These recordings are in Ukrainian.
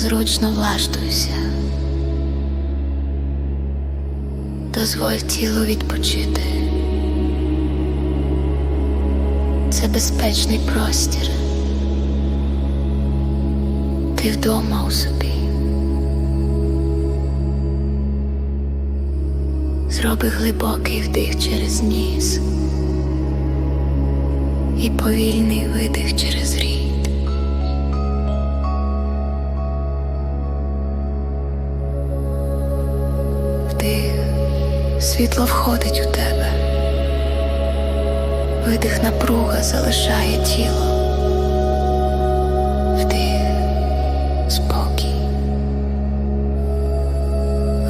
Зручно влаштуйся. Дозволь тілу відпочити. Це безпечний простір. Ти вдома у собі. Зроби глибокий вдих через ніс і повільний видих через рід. Світло входить у тебе. Видих напруга залишає тіло. Вдих, спокій.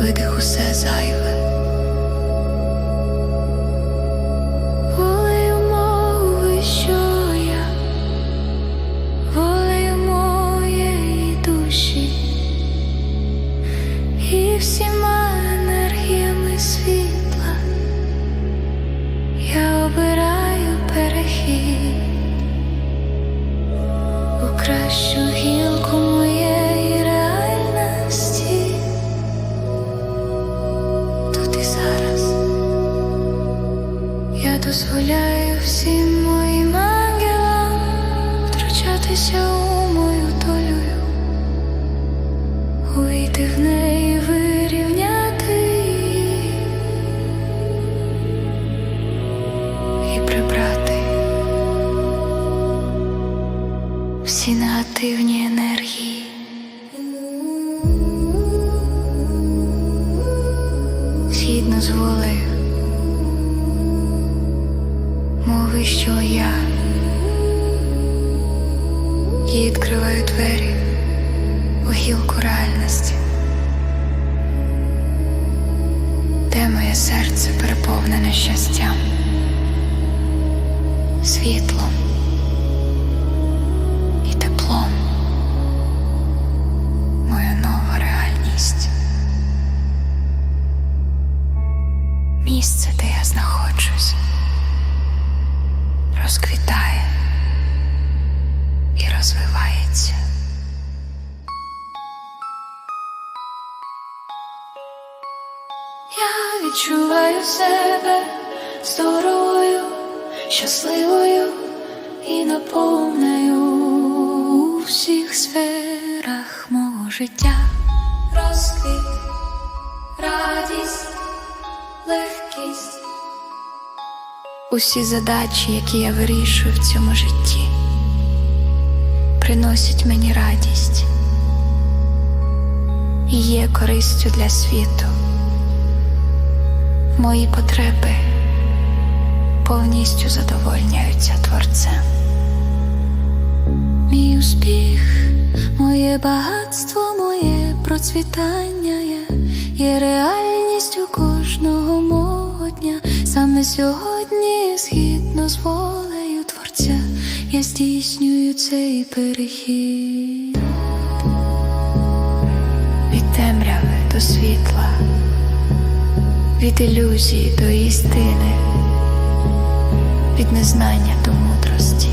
Видих усе зайве. Перехід у кращу гілку моєї реальності. Тут і зараз. Я дозволяю всім моїм ангелам втручатися у мою долю, увійти в неї, негативні енергії. Згідно з волею мови, що я і відкриваю двері у гілку реальності, де моє серце переповнене щастям, світлом Місце, де я знаходжусь розквітає і розвивається. Я відчуваю себе здоровою, щасливою і наповнею у всіх сферах мого життя. Розквіт, радість, Усі задачі, які я вирішую в цьому житті, приносять мені радість і є користю для світу. Мої потреби повністю задовольняються творцем. Мій успіх, моє багатство, моє процвітання є, є реальністю кожного мого дня. Саме сьогодні, згідно з волею творця, я здійснюю цей перехід від темряви до світла, від ілюзії до істини, від незнання до мудрості.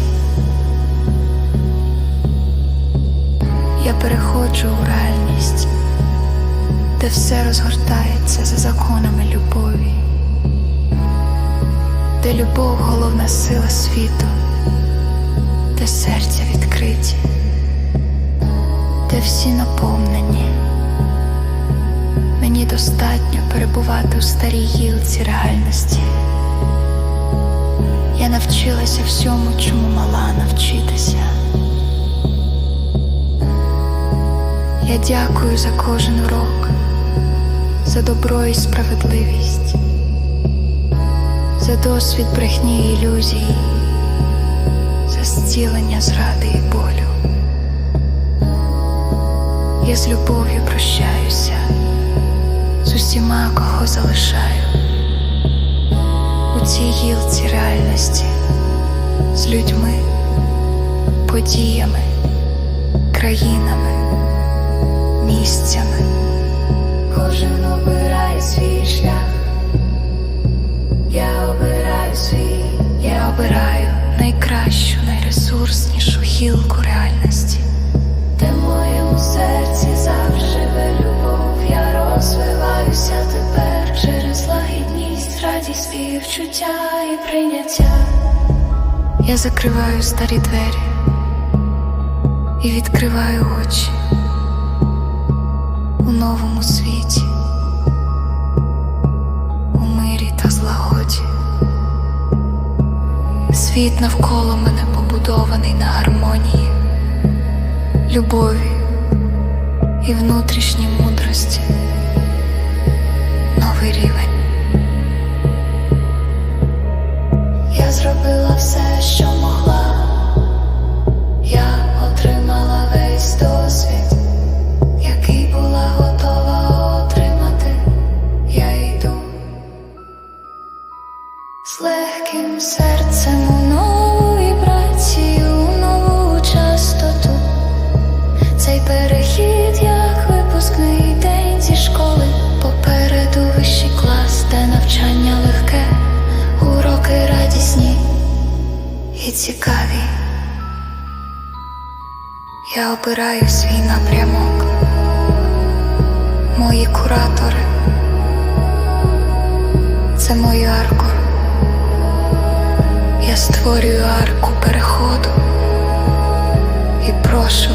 Я переходжу у реальність, де все розгортається за законами любові, де любов головна сила світу, де серця відкриті, де всі наповнені. Мені достатньо перебувати у старій гілці реальності. Я навчилася всьому, чому мала навчитися. Я дякую за кожен урок, за добро і справедливість, за досвід брехні і ілюзії, за зцілення зради і болю. Я з любов'ю прощаюся з усіма, кого залишаю у цій гілці реальності з людьми, подіями, країнами, гілку реальності, де в моєму серці завживе любов, я розвиваюся тепер через лагідність, радість співчуття і прийняття. Я закриваю старі двері і відкриваю очі у новому світі, у мирі та злагоді. Світ навколо мене побудований на гармонії, любові і внутрішній мудрості. Новий рівень. Я зробила все, що Я обираю свій напрямок, мої куратори, це мої арку, Я створюю арку переходу. І прошу